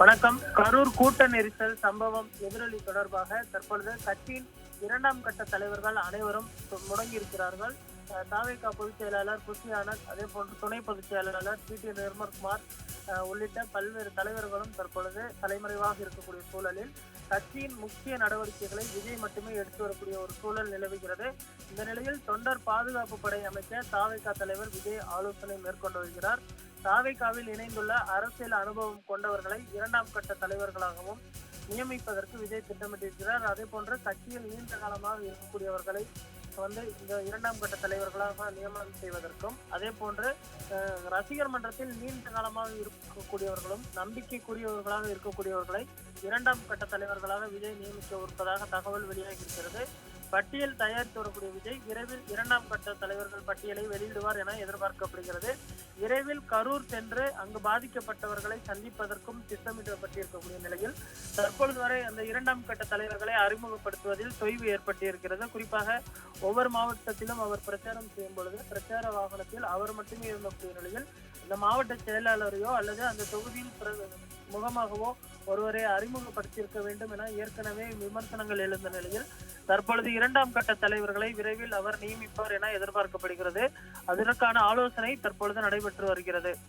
வணக்கம். கரூர் கூட்ட நெரிசல் சம்பவம் எதிரொலி தொடர்பாக தற்பொழுது கட்சியின் இரண்டாம் கட்ட தலைவர்கள் அனைவரும் முடங்கியிருக்கிறார்கள். தாவேகா பொதுச் செயலாளர் புஷி ஆனந்த் அதே போன்று துணை பொதுச் செயலாளர் பி டி நிர்மல்குமார் உள்ளிட்ட பல்வேறு தலைவர்களும் தற்பொழுது தலைமறைவாக இருக்கக்கூடிய சூழலில் கட்சியின் முக்கிய நடவடிக்கைகளை விஜய் மட்டுமே எடுத்து வரக்கூடிய ஒரு சூழல் நிலவுகிறது. இந்த நிலையில் தொண்டர் பாதுகாப்பு படை அமைக்க தாவேகா தலைவர் விஜய் ஆலோசனை மேற்கொண்டு வருகிறார். தாவேகாவில் இணைந்துள்ள அரசியல் அனுபவம் கொண்டவர்களை இரண்டாம் கட்ட தலைவர்களாகவும் நியமிப்பதற்கு விஜய் திட்டமிட்டிருக்கிறார். அதே போன்று கட்சியில் நீண்ட காலமாக இருக்கக்கூடியவர்களை வந்து இந்த இரண்டாம் கட்ட தலைவர்களாக நியமனம் செய்வதற்கும் அதே போன்று அஹ், ரசிகர் மன்றத்தில் நீண்ட காலமாக இருக்கக்கூடியவர்களும் நம்பிக்கைக்குரியவர்களாக இருக்கக்கூடியவர்களை இரண்டாம் கட்ட தலைவர்களாக விஜய் நியமிக்க இருப்பதாக தகவல் வெளியாகி இருக்கிறது. பட்டியல் தயாரித்து வரக்கூடிய விஜய் விரைவில் இரண்டாம் கட்ட தலைவர்கள் பட்டியலை வெளியிடுவார் என எதிர்பார்க்கப்படுகிறது. விரைவில் கரூர் சென்று அங்கு பாதிக்கப்பட்டவர்களை சந்திப்பதற்கும் திட்டமிடப்பட்டிருக்கக்கூடிய நிலையில் தற்பொழுது வரை அந்த இரண்டாம் கட்ட தலைவர்களை அறிமுகப்படுத்துவதில் தொய்வு ஏற்பட்டிருக்கிறது. குறிப்பாக ஒவ்வொரு மாவட்டத்திலும் அவர் பிரச்சாரம் செய்யும் பொழுது பிரச்சார வாகனத்தில் அவர் மட்டுமே இருந்தக்கூடிய நிலையில் இந்த மாவட்ட செயலாளரையோ அல்லது அந்த தொகுதியில் முகமாகவோ ஒருவரை அறிமுகப்படுத்தியிருக்க வேண்டும் என ஏற்கனவே விமர்சனங்கள் எழுந்த நிலையில் தற்பொழுது இரண்டாம் கட்ட தலைவர்களை விரைவில் அவர் நியமிப்பார் என எதிர்பார்க்கப்படுகிறது. அதற்கான ஆலோசனை தற்பொழுது நடைபெற்று வருகிறது.